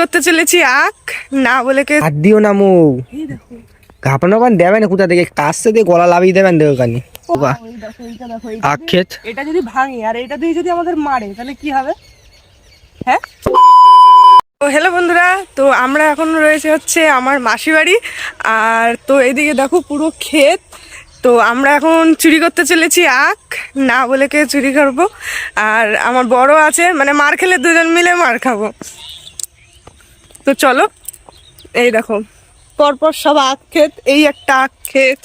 করতে চলেছি আখ। না বলে কে হাত দিও না মৌ। ঘাপানো পান দেবে না কোথা থেকে? কাশতে দিয়ে গলা লাভিয়ে দেবেন দেবে কানি আখ ক্ষেত। এটা যদি ভাঙি আর এটা দিয়ে যদি আমাদের মারে তাহলে কি হবে? হ্যাঁ? তো হ্যালো বন্ধুরা তো আমরা এখন রয়েছে হচ্ছে আমার মাসি বাড়ি আর তো এদিকে দেখো পুরো ক্ষেত। তো আমরা এখন চুরি করতে চলেছি আখ। না বলে কে চুরি করব। আর আমার বড় আছে মানে মার খেলে দুজন মিলে মার খাব। তো চলো এই দেখো পরপর সব আখ ক্ষেত এই একটা আখ ক্ষেত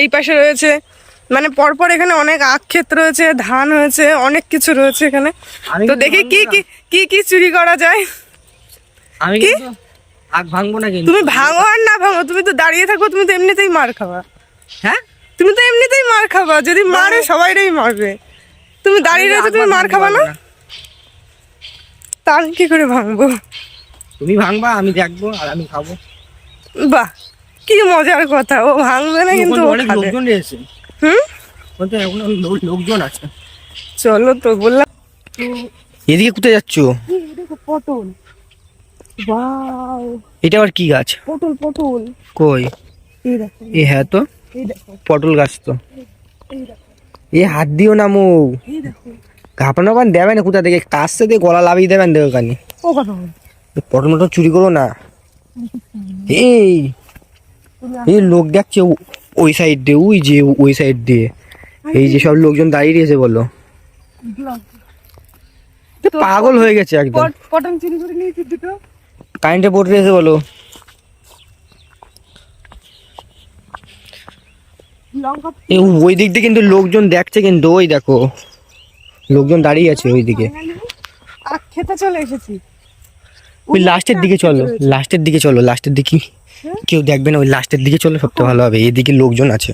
এই পাশে রয়েছে মানে পরপর এখানে অনেক আখ ক্ষেত রয়েছে ধান হয়েছে অনেক কিছু রয়েছে এখানে। তো দেখি কি কি কি কি চুরি করা যায়? আমি কিন্তু আখ ভাঙবো না কিন্তু। তুমি ভাঙো আর না ভাঙো তুমি তো দাঁড়িয়ে থাকো তুমি তো এমনিতেই মার খাবা। হ্যাঁ? তুমি তো এমনিতেই মার খাবা যদি মারে সবাইরাই মারবে। তুমি দাঁড়িয়ে রয়েছো তুমি মার খাবা না। তা আমি কি করে ভাঙবো? তুমি ভাঙবা আমি দেখব আর আমি খাব। বাহ কি মজার কথা। ও ভাঙবে না কিন্তু অনেক লোকজন এসেছে। হুম? এখন লোকজন আছে। চলো তো বললাম। এদিকে কোথায় যাচ্ছ? পটল। এটা আবার কি গাছ? পটল পটল। কই? এ হ্যাঁ তো। পটল গাছ তো। এ হাত দিও না মৌ। দেখো। ঘাপানো পান দেবে না কোথা থেকে? কাশতে দিয়ে গলা লাভিয়ে দেবেন দেবে কানি ও কথা পটল মটল চুরি করো না। এই এই লোক দেখছে ওই সাইড দিয়ে ওই যে ওই সাইড দিয়ে। এই যে সব লোকজন দাঁড়িয়ে রয়েছে বলো। পাগল হয়ে গেছে একদম। পটল চুরি করে নিয়েছি দুটো? কারেন্টে পড়ে রয়েছে বলো। ওই দিক দিয়ে কিন্তু লোকজন দেখছে কিন্তু ওই দেখো। লোকজন দাঁড়িয়ে আছে ওই দিকে। খেতে চলে এসেছি। ওই লাস্টের দিকে চলো লাস্টের দিকে চলো লাস্টের দিকে কেউ দেখবে না ওই লাস্টের দিকে চলো সবথেকে ভালো হবে। এদিকে লোকজন আছে।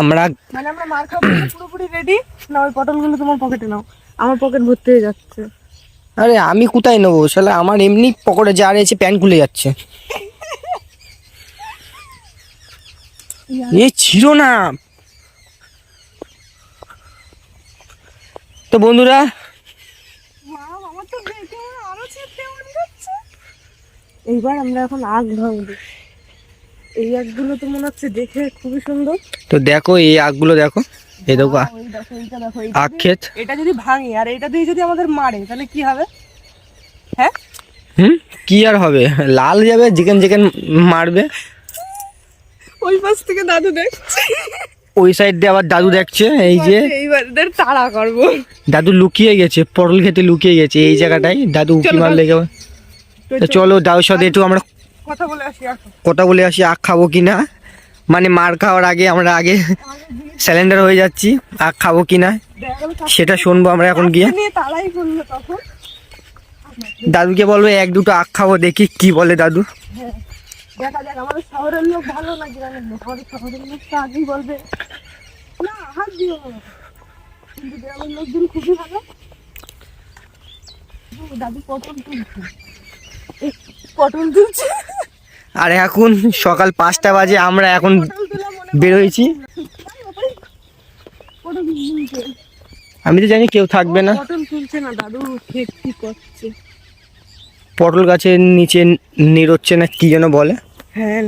আমরা মানে আমরা মার খাব পুরোপুরি রেডি না ওই পটলগুলো তোমার পকেটে নাও। আমার পকেট ভর্তি হয়ে যাচ্ছে। আরে আমি কোথায় নেব? শালা আমার এমনি পকেটে যা রয়েছে প্যান্ট খুলে যাচ্ছে। এ ছিল না। তো বন্ধুরা আমার তো দেখে আরও চেপে মনে যাচ্ছে এইবার আমরা এখন আগ ভাঙবো। এই আগগুলো তো মনে হচ্ছে দেখে খুবই সুন্দর। তো দেখো এই আগগুলো দেখো। এই দেখো আখ ক্ষেত। এটা যদি ভাঙি আর এটা দিয়ে যদি আমাদের মারে তাহলে কি হবে? হ্যাঁ? হুম? কি আর হবে? লাল যাবে যেখানে যেখানে মারবে। ওই পাশ থেকে দাদু দেখছে। ওই সাইড দিয়ে আবার দাদু দেখছে এই যে। এইবার তাড়া করব। দাদু লুকিয়ে গেছে পটল খেতে লুকিয়ে গেছে এই জায়গাটায়। দাদু উকি মারলে যাবে তো চলো দাদুর সাথে একটু আমরা কথা বলে আসি কথা বলে আসি আখ খাব কি না মানে মার খাওয়ার আগে আমরা আগে স্যালেন্ডার হয়ে যাচ্ছি আখ খাব কি না সেটা শুনব আমরা এখন গিয়ে। দাদুকে বলব এক দুটো আখ খাব দেখি কি বলে দাদু। হ্যাঁ। দেখা যাক আমাদের শহরের লোক ভালো না গ্রামের লোক আমাদের শহরের লোক তো আগেই বলবে না হাত দিও কিন্তু গ্রামের লোকজন খুবই ভালো। দাদু তুলছে। এই, পটল তুলছে। আর এখন সকাল পাঁচটা বাজে আমরা এখন বেরোয়েছি আমি তো জানি কেউ থাকবে না। পটল তুলছে না দাদু ক্ষেত করছে? পটল গাছের নিচে নিরোচ্ছে না কি যেন বলে? হ্যাঁ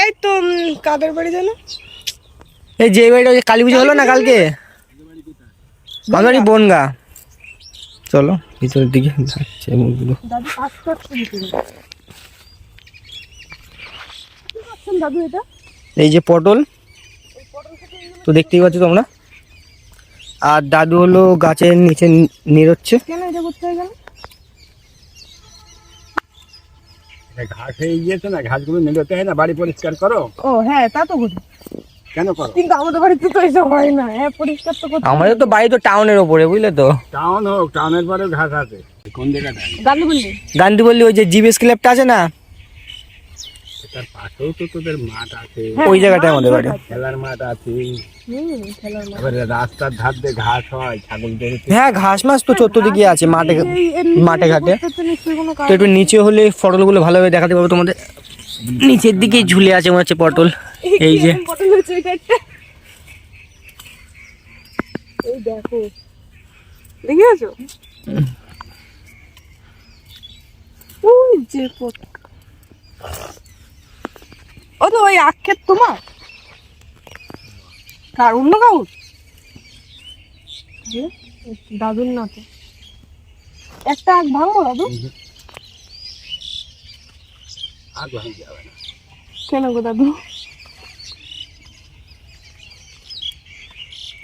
এই তো কাদের বাড়ি জানো এই যে বাড়িটা কালী পুজো হলো না কালকে? বাড়ি বনগা। চলো ভিতরের দিকে যাচ্ছে মুখগুলো এই যে পটল তো দেখতেই পাচ্ছ তোমরা? আর দাদু হলো গাছের নিচে নিরোচ্ছে। কেন এটা করতে গেল? ঘাস হয়ে গিয়েছে না ঘাসগুলো নিতে হয় না বাড়ি পরিষ্কার করো। ও হ্যাঁ তা তো কেন করো? কিন্তু আমাদের বাড়িতে তো এসব হয় না। হ্যাঁ পরিষ্কার তো করতে আমাদের তো বাড়ি তো টাউনের ওপরে বুঝলে তো। টাউন হোক টাউনের পরেও ঘাস আছে। কোন জায়গাটা দাদু বললি গান্ধী বললি ওই যে জিবিএস ক্লাবটা আছে না? তার পাশেও তো তোদের মাঠ আছে। ওই জায়গাটায় আমাদের বাড়ি। খেলার মাঠ আছে। হুম খেলার মাঠ। এবারে রাস্তার ধার দিয়ে ঘাস হয় ছাগল হ্যাঁ ঘাস মাছ তো চতুর্দিকে আছে মাঠে মাঠে ঘাটে। তো একটু নিচে হলে পটলগুলো ভালোভাবে দেখাতে পারব তোমাদের। নিচের দিকে ঝুলে আছে মনে হচ্ছে পটল। এই যে। ও তো ওই তোমার? অন্য দাদুর একটা আগ ভাঙবো, দাদু? যাবে না। কেন গো দাদু?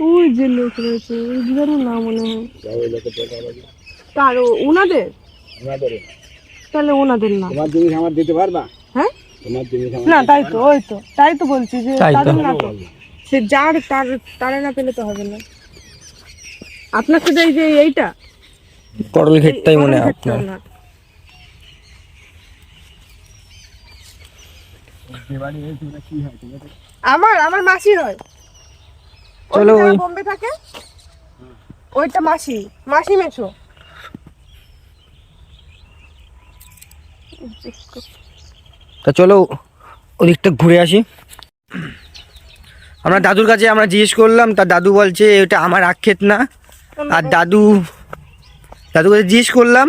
ওই যে লোক রয়েছে ওইগুলোরও না মনে হয়। যাও ওই লোকের টাকা লাগে কার ও- ওনাদের? তাহলে ওনাদের না তোমার জিনিস আমার দিতে পারবা? হ্যাঁ? তোমার জিনিস না তাই তো ওই তো তাই তো বলছি যে তাই তাদের না তো সে যার তার তারে না পেলে তো হবে না। আপনার সাথে এই যে এইটা? পটল ক্ষেতটাই মনে হয় আপনার ওনার। যে বাড়ি হয়েছে ওটা কি হয় তুমি তো- আমার আমার মাসি হয়। চলো ওই বোম্বে থাকে ওইটা মাসি মাসি মেশো তা চলো ওদিকটা ঘুরে আসি। আমরা দাদুর কাছে আমরা জিজ্ঞেস করলাম তা দাদু বলছে ওটা আমার আক্ষেত না। আর দাদু দাদু কাছে জিজ্ঞেস করলাম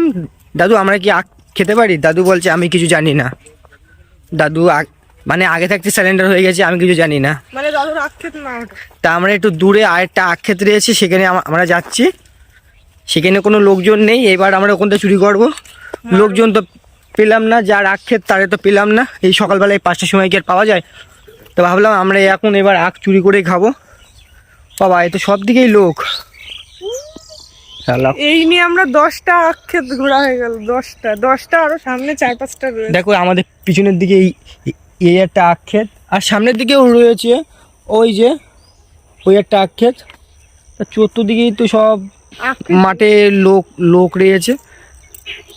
দাদু আমরা কি আখ খেতে পারি? দাদু বলছে আমি কিছু জানি না। দাদু আগ- মানে আগে থাকতে স্যালেন্ডার হয়ে গেছে আমি কিছু জানি না। মানে না। তা আমরা একটু দূরে আরেকটা আক্ষেত রয়েছে সেখানে আমরা যাচ্ছি। সেখানে কোনো লোকজন নেই এবার আমরা ওখান থেকে চুরি করব। লোকজন তো পেলাম না যার আক্ষেত তারে তো পেলাম না। এই সকালবেলায় পাঁচটার সময় কি আর পাওয়া যায়? তো ভাবলাম আমরা এখন এবার আখ চুরি করে খাব। বাবা এ তো সব দিকেই লোক। এই নিয়ে আমরা দশটা আক্ষেপ ঘোরা হয়ে গেল দশটা। দশটা আরও সামনে চার পাঁচটা দেখো আমাদের পিছনের দিকে এই এই একটা আক্ষেত। আর সামনের দিকেও রয়েছে ওই যে ওই একটা আক্ষেত। তা চতুর্দিকেই তো সব মাঠে লোক লোক রয়েছে।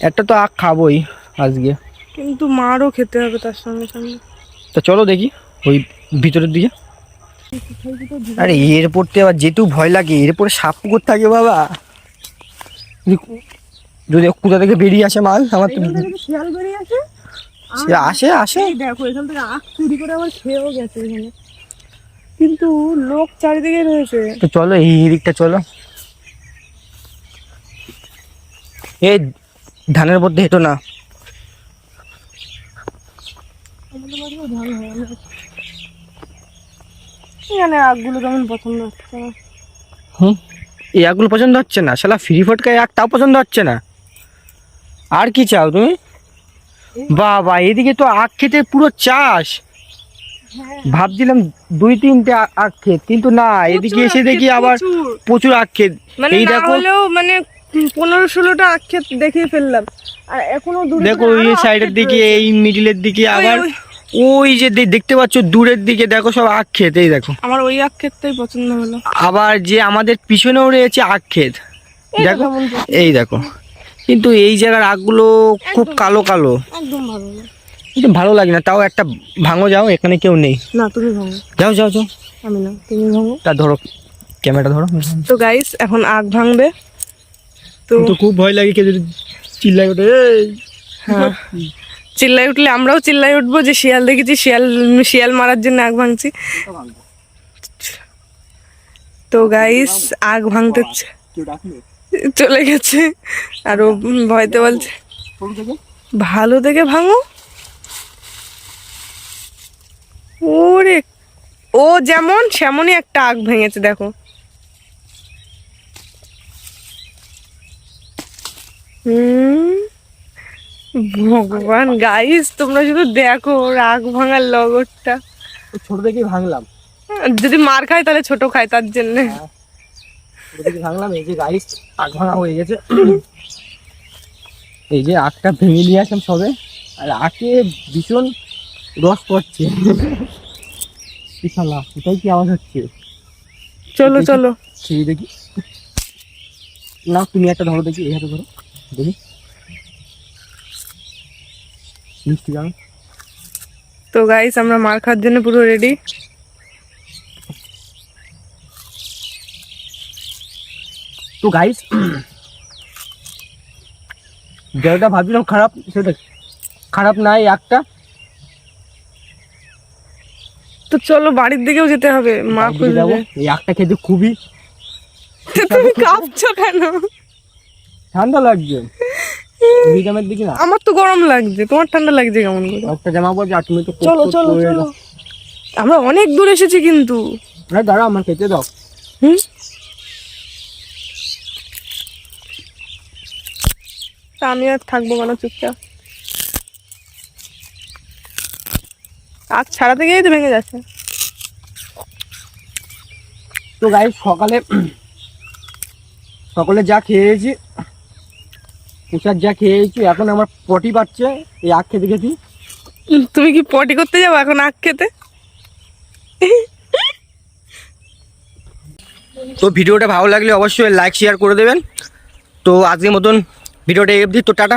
একটা তো আখ খাবোই আজকে। কিন্তু মারও খেতে হবে তার সঙ্গে সঙ্গে। তো চলো দেখি ওই ভিতরের দিকে। আরে এরপরতে আবার যেটু ভয় লাগে। এরপরে সাপ পুকুর থাকে বাবা। যদি- কোথা থেকে বেরিয়ে আসে মাল আমার তো শিয়াল বেরিয়ে আসে? সে আসে আসে। দেখো এখান থেকে আখ চুরি করে আবার খেয়েও গেছে এখানে। কিন্তু লোক চারিদিকে রয়েছে। তো চলো এই দিকটা চলো। এই ধানের মধ্যে হেঁটো না। এখানে আগগুলো কেমন পছন্দ হচ্ছে। হুম? এই আগুলো পছন্দ হচ্ছে না? শালা ফ্রি ফটকায় এক তাও পছন্দ হচ্ছে না? আর কি চাও তুমি? বাবা এদিকে তো আখ খেতে পুরো চাষ। ভাবছিলাম দুই তিনটে আখ ক্ষেত কিন্তু না এদিকে এসে দেখি আবার প্রচুর। আখ ক্ষেত মানে এই দেখো। মানে পনেরো ষোলোটা আক্ষেপ দেখিয়ে ফেললাম। আর এখনও দেখো ওই সাইডের দিকে এই মিডিলের দিকে আবার ওই- যে দেখতে পাচ্ছ দূরের দিকে দেখো সব আখ ক্ষেত এই দেখো। আমার ওই আখ আক্ষেপটাই পছন্দ হলো। আবার যে আমাদের পিছনেও রয়েছে আখ ক্ষেত দেখো এই দেখো। কিন্তু এই জায়গার আখগুলো খুব কালো কালো। একদম ভালো না। কিন্তু ভালো লাগে না তাও একটা ভাঙো যাও এখানে কেউ নেই। না তুমি ভাঙো। যাও যাও যাও। আমি না তুমি ভাঙো। তা ধরো ক্যামেরা ধরো। তো গাইস এখন আগ ভাঙবে। তো খুব ভয় লাগে কেউ যদি চিল্লাই ওঠে "এই!" হ্যাঁ। চিল্লাই উঠলে আমরাও চিল্লাই উঠবো যে শিয়াল দেখেছি শিয়াল শিয়াল মারার জন্য আগ ভাঙছি। তো গাইস আগ ভাঙতে চলে গেছে। আর ও ভয়তে বলছে ভালো দেখে ভাঙো। ওরে ও যেমন সেমনই একটা আগ ভেঙেছে দেখো। হুম ভগবান গাইস তোমরা শুধু দেখো ওর আগ ভাঙার লগরটা। ছোট থেকেই ভাঙলাম। যদি মার খায় তাহলে ছোট খায় তার জন্য। থেকে ভাঙলাম এই যে গাইস আগ ভাঙা হয়ে গেছে। এই যে আগটা ভেঙে নিয়ে আসলাম সবে আর আগে ভীষণ রস পড়ছে। বিশালা এটাই কি আওয়াজ হচ্ছে? চলো চলো। সেই দেখি। না তুমি একটা ধরো দেখি এই হাতে ধরো। দেখি। মিষ্টি গান। তো গাইস আমরা মার খাওয়ার জন্য পুরো রেডি তো গাইস যেটা ভাবছিলাম খারাপ সেটা খারাপ নাই একটা। তো চলো বাড়ির দিকেও যেতে হবে মা দিকে এই একটা খেতে খুবই তুমি কাঁপছো কেন? ঠান্ডা লাগছে। দিকে না? আমার তো গরম লাগছে তোমার ঠান্ডা লাগছে কেমন করে? একটা জামা পড়ছে আর তুমি তো চলো চলো চলো। আমরা অনেক দূর এসেছি কিন্তু। দাঁড়া আমার খেতে দাও। হুম? তা আমি আর থাকব কেন চুপচাপ? আজ ছাড়াতে গিয়েই তো ভেঙে যাচ্ছে তো গাই সকালে সকালে যা খেয়েছি তুষার যা খেয়েছি এখন আমার পটি পাচ্ছে এই আখ খেতে খেতে। তুমি কি পটি করতে যাব এখন আখ খেতে? তো ভিডিওটা ভালো লাগলে অবশ্যই লাইক শেয়ার করে দেবেন। তো আজকের মতন ভিডিওটা অবধি তো টাটা।